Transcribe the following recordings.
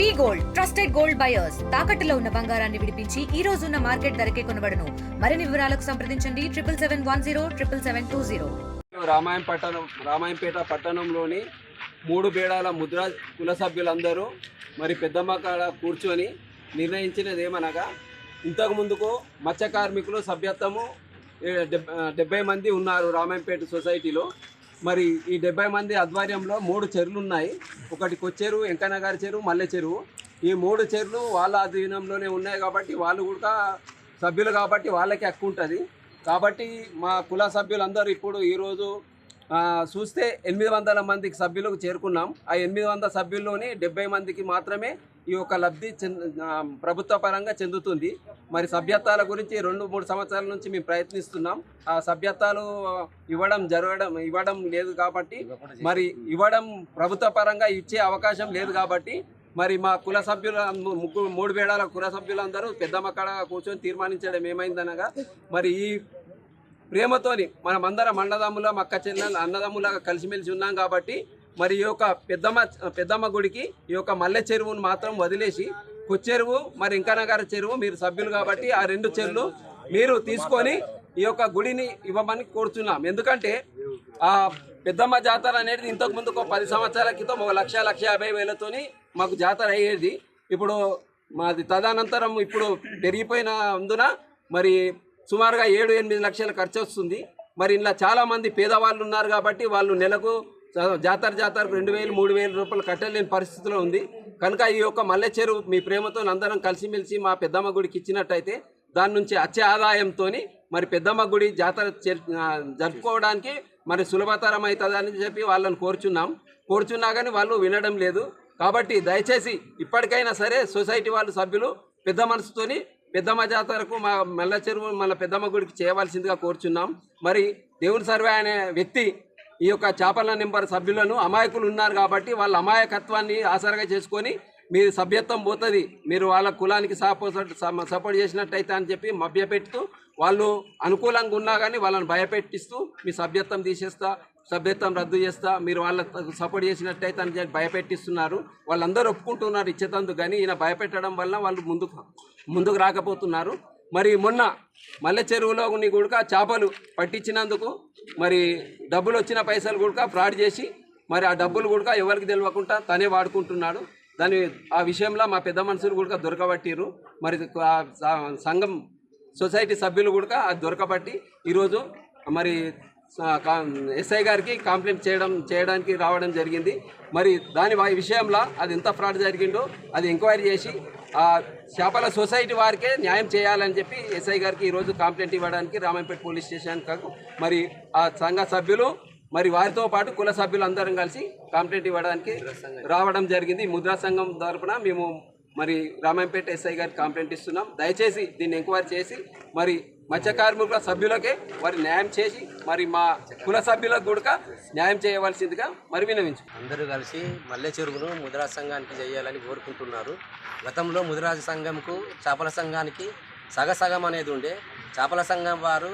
V gold trusted gold buyers. తాకట్టులో ఉన్న బంగారాన్ని విడిపించి ఈ రోజు ఉన్న మార్కెట్ ధరకే కొనబడను. మరిన్ని వివరాలకు సంప్రదించండి. Triple seven one zero triple seven two zero. రామాయం పట్టణం రామాయంపేట పట్టణంలోని మూడు బేడాల ముద్ర కుల సభ్యులందరూ మరి పెద్దమ్మ కాడ కూర్చొని నిర్ణయించినది ఏమనగా ఇంతకు ముందుకు మత్స్య కార్మికులు సభ్యత్వము డెబ్బై మంది ఉన్నారు రామాయంపేట సొసైటీలో. మరి ఈ డెబ్బై మంది ఆధ్వర్యంలో మూడు చెరువులు ఉన్నాయి ఒకటి కొచ్చెరు వెంకన్నగారి చెరువు మల్లె చెరువు. ఈ మూడు చెరువులు వాళ్ళ అధీనంలోనే ఉన్నాయి కాబట్టి వాళ్ళు కూడా సభ్యులు కాబట్టి వాళ్ళకి హక్కు ఉంటుంది. కాబట్టి మా కుల సభ్యులందరూ ఇప్పుడు ఈరోజు చూస్తే ఎనిమిది వందల మందికి సభ్యులకు చేరుకున్నాం. ఆ ఎనిమిది వందల సభ్యుల్లోని డెబ్బై మందికి మాత్రమే ఈ యొక్క లబ్ధి ప్రభుత్వ పరంగా చెందుతుంది. మరి సభ్యత్వాల గురించి రెండు మూడు సంవత్సరాల నుంచి మేము ప్రయత్నిస్తున్నాం. ఆ సభ్యత్వాలు ఇవ్వడం జరగడం ఇవ్వడం లేదు కాబట్టి మరి ఇవ్వడం ప్రభుత్వ పరంగా ఇచ్చే అవకాశం లేదు కాబట్టి మరి మా కుల సభ్యుల ముగ్గురు మూడు వేళల కుల సభ్యులందరూ పెద్దమ్మ కాడ కూర్చొని తీర్మానించడం ఏమైందనగా మరి ఈ ప్రేమతోని మనమందరం అన్నదమ్ముల మక్క చెల్లెలు అన్నదమ్ములాగా కలిసిమెలిసి ఉన్నాం కాబట్టి మరి ఈ యొక్క పెద్దమ్మ పెద్దమ్మ గుడికి ఈ యొక్క మల్లె చెరువును మాత్రం వదిలేసి కొచ్చెరువు మరి ఇంకనగారి చెరువు మీరు సభ్యులు కాబట్టి ఆ రెండు చెరువులు మీరు తీసుకొని ఈ యొక్క గుడిని ఇవ్వమని కోరుతున్నాం ఎందుకంటే ఆ పెద్దమ్మ జాతర అనేది ఇంతకు ముందు ఒక పది సంవత్సరాల క్రితం ఒక లక్ష లక్ష యాభై వేలతోని మాకు జాతర అయ్యేది. ఇప్పుడు మాది తదనంతరం ఇప్పుడు పెరిగిపోయిన అందున మరి సుమారుగా ఏడు ఎనిమిది లక్షల ఖర్చు వస్తుంది మరి ఇలా చాలామంది పేదవాళ్ళు ఉన్నారు కాబట్టి వాళ్ళు నెలకు జాతర జాతరకు రెండు వేలు మూడు వేల రూపాయలు కట్టలేని పరిస్థితిలో ఉంది. కనుక ఈ యొక్క మల్లె చెరువు మీ ప్రేమతో అందరం కలిసిమెలిసి మా పెద్దమ్మ గుడికి ఇచ్చినట్టయితే దాని నుంచి వచ్చే ఆదాయంతో మరి పెద్దమ్మ గుడి జాతర చే- జరుపుకోవడానికి మరి సులభతరం అవుతుందని చెప్పి వాళ్ళని కోరుచున్నాం. కోరుచున్నా కానీ వాళ్ళు వినడం లేదు. కాబట్టి దయచేసి ఇప్పటికైనా సరే సొసైటీ వాళ్ళు సభ్యులు పెద్ద మనసుతోని పెద్దమ్మ జాతరకు మా మెల్ల చెరువు మన పెద్దమ్మ గుడికి చేయవలసిందిగా కోరుచున్నాం. మరి దేవుని సర్వే అనే వ్యక్తి ఈ యొక్క చేపల నెంబర్ సభ్యులను అమాయకులు ఉన్నారు కాబట్టి వాళ్ళ అమాయకత్వాన్ని ఆసరగా చేసుకొని మీ సభ్యత్వం పోతుంది. మీరు వాళ్ళ కులానికి సపోర్ట్ సపోర్ట్ చేసినట్టయితే అని చెప్పి మభ్యపెడుతూ వాళ్ళు అనుకూలంగా ఉన్నా కానీ వాళ్ళని భయపెట్టిస్తూ మీ సభ్యత్వం తీసేస్తా సభ్యత్వం రద్దు చేస్తా మీరు వాళ్ళ సపోర్ట్ చేసినట్టయితే అని చెప్పి భయపెట్టిస్తున్నారు. వాళ్ళందరూ ఒప్పుకుంటున్నారు ఇచ్చేతందుకు కానీ ఈయన భయపెట్టడం వల్ల వాళ్ళు ముందుకు ముందుకు రాకపోతున్నారు. మరి మొన్న మల్లె చెరువులో నీ గుడక చేపలు పట్టించినందుకు మరి డబ్బులు వచ్చిన పైసలు గుడక ఫ్రాడ్ చేసి మరి ఆ డబ్బులు కూడా ఎవరికి తెలియకుండా తనే వాడుకుంటున్నాడు. దాని ఆ విషయంలో మా పెద్ద మనుషులు కూడా దొరకబట్టిరు మరి సంఘం సొసైటీ సభ్యులు కూడా అది దొరకబట్టి ఈరోజు మరి ఎస్ఐ గారికి కంప్లైంట్ చేయడం చేయడానికి రావడం జరిగింది. మరి దాని విషయంలో అది ఎంత ఫ్రాడ్ జరిగిందో అది ఎంక్వైరీ చేసి చేపల సొసైటీ వారికే న్యాయం చేయాలని చెప్పి ఎస్ఐ గారికి ఈరోజు కంప్లైంట్ ఇవ్వడానికి రామంపేట పోలీస్ స్టేషన్ మరి ఆ సంఘ సభ్యులు మరి వారితో పాటు కుల సభ్యులు అందరం కలిసి కంప్లైంట్ ఇవ్వడానికి రావడం జరిగింది. ముద్రా సంఘం తరపున మేము మరి రామాయంపేట ఎస్ఐ గారికి కంప్లైంట్ ఇస్తున్నాం. దయచేసి దీన్ని ఎంక్వైరీ చేసి మరి మత్స్య కార్మికుల సభ్యులకే వారి న్యాయం చేసి మరి మా కుల సభ్యులకు కూడా న్యాయం చేయవలసిందిగా మరి వినవించు. అందరూ కలిసి మల్లె చెరువును ముదిరాజ సంఘానికి చేయాలని కోరుకుంటున్నారు. గతంలో ముదిరాజ సంఘంకు చేపల సంఘానికి సగసగం అనేది ఉండే. చేపల సంఘం వారు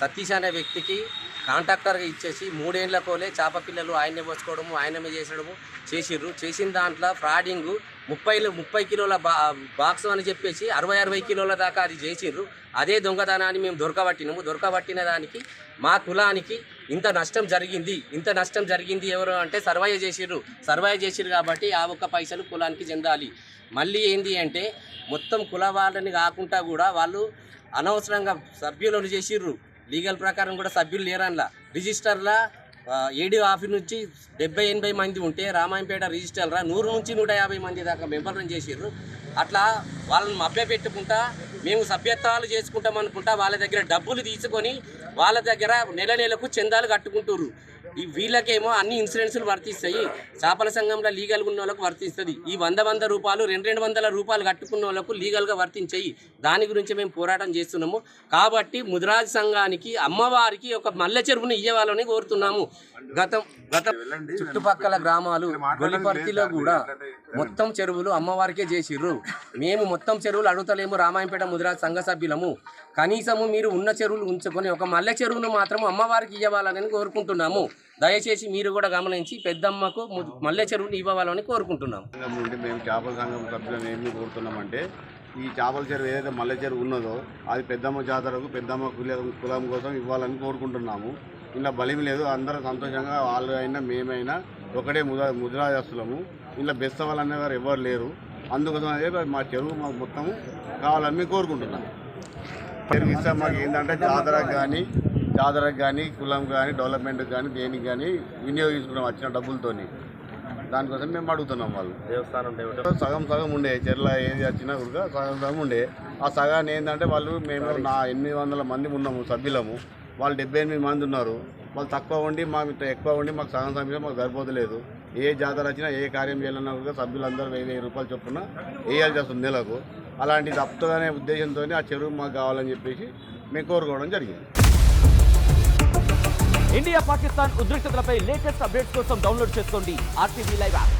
సతీష్ అనే వ్యక్తికి కాంట్రాక్టర్గా ఇచ్చేసి మూడేళ్ళ కోలే చేప పిల్లలు ఆయన్నే పోసుకోవడము ఆయనమే చేసడము చేసిర్రు. చేసిన దాంట్లో ఫ్రాడింగు ముప్పై ముప్పై కిలోల బా బాక్స్ అని చెప్పేసి అరవై అరవై కిలోల దాకా అది చేసిర్రు. అదే దొంగతనాన్ని మేము దొరకబట్టినాము. దొరకబట్టిన దానికి మా కులానికి ఇంత నష్టం జరిగింది. ఇంత నష్టం జరిగింది ఎవరు అంటే సర్వైవ్ చేసిర్రు. సర్వైవ్ చేసిర్రు కాబట్టి ఆ ఒక్క పైసలు కులానికి చెందాలి. మళ్ళీ ఏంది అంటే మొత్తం కుల వాళ్ళని కాకుండా కూడా వాళ్ళు అనవసరంగా సభ్యులను చేసిర్రు. లీగల్ ప్రకారం కూడా సభ్యులు లేరన్లా. రిజిస్టర్లా ఏడీ ఆఫీస్ నుంచి డెబ్బై ఎనభై మంది ఉంటే రామాయంపేట రిజిస్టర్లా నూరు నుంచి నూట యాభై మంది దాకా మెంబర్లను చేసిర్రు. అట్లా వాళ్ళని మభ్యపెట్టుకుంటా మేము సభ్యత్వాలు చేసుకుంటాం అనుకుంటా వాళ్ళ దగ్గర డబ్బులు తీసుకొని వాళ్ళ దగ్గర నెల నెలకు చందాలు కట్టుకుంటుర్రు. ఈ వీళ్ళకేమో అన్ని ఇన్సూరెన్సులు వర్తిస్తాయి. చేపల సంఘంలో లీగల్గా ఉన్న వాళ్ళకు వర్తిస్తుంది. ఈ వంద వంద రూపాయలు రెండు రెండు వందల రూపాయలు కట్టుకున్న వాళ్ళకు లీగల్గా వర్తించాయి. దాని గురించి మేము పోరాటం చేస్తున్నాము. కాబట్టి ముదిరాజ్ సంఘానికి అమ్మవారికి ఒక మల్లె చెరువును ఇయ్యవాలని కోరుతున్నాము. గతం గత చుట్టుపక్కల గ్రామాలు గొలిపర్తిలో కూడా మొత్తం చెరువులు అమ్మవారికే చేసిర్రు. మేము మొత్తం చెరువులు అడుగుతలేము. రామాయంపేట ముదిరాజ్ సంఘ సభ్యులము. కనీసము మీరు ఉన్న చెరువులు ఉంచుకొని ఒక మల్లె చెరువును మాత్రం అమ్మవారికి ఇవ్వాలని కోరుకుంటున్నాము. దయచేసి మీరు కూడా గమనించి పెద్దమ్మకు మల్లె చెరువుని ఇవ్వాలని కోరుకుంటున్నాము. మేము చేపల సంఘం సభ్యులను ఏమి కోరుతున్నామంటే ఈ చేపల చెరువు ఏదైతే మల్లె చెరువు ఉన్నదో అది పెద్దమ్మ జాతరకు పెద్దమ్మ కులం కులం కోసం ఇవ్వాలని కోరుకుంటున్నాము. ఇలా బలిమి లేదు. అందరూ సంతోషంగా వాళ్ళు అయినా మేమైనా ఒకటే ముద ముద్రాజస్తులము ఇలా బెస్తవాళ్ళు అనేవారు ఎవరు లేరు. అందుకోసం అదే మా చెరువు మాకు మొత్తము కావాలని మేము కోరుకుంటున్నాం. చెరువు ఇస్తే మాకు ఏంటంటే జాతరకు కానీ జాతరకు కానీ కులం కానీ డెవలప్మెంట్కి కానీ దేనికి కానీ వినియోగించుకున్నాం వచ్చిన డబ్బులతోని. దానికోసం మేము అడుగుతున్నాం వాళ్ళు. దేవస్థానం సగం సగం ఉండే చెర్ల ఏది వచ్చినా కూడా సగం సగం ఉండే. ఆ సగాన్ని ఏంటంటే వాళ్ళు మేము నా ఎనిమిది వందల మంది ఉన్నాము సభ్యులము. వాళ్ళు డెబ్బై ఎనిమిది మంది ఉన్నారు. వాళ్ళు తక్కువ ఉండి మాకు ఎక్కువ ఉండి మాకు సగం సభ్యులు మాకు సరిపోతలేదు. ఏ జాతర వచ్చినా ఏ కార్యం చేయాలన్నా కూడా సభ్యులందరూ వెయ్యి వెయ్యి రూపాయలు చొప్పున వేయాల్సి వస్తుంది నెలకు. అలాంటి తప్పుతుందనే ఉద్దేశంతో ఆ చెరువు మాకు కావాలని చెప్పేసి మేము కోరుకోవడం జరిగింది. ఇండియా పాకిస్తాన్ ఉద్రిక్తతలపై లేటెస్ట్ అప్డేట్స్ కోసం డౌన్లోడ్ చేసుకోండి ఆర్టీవీ లైవ్ యాప్.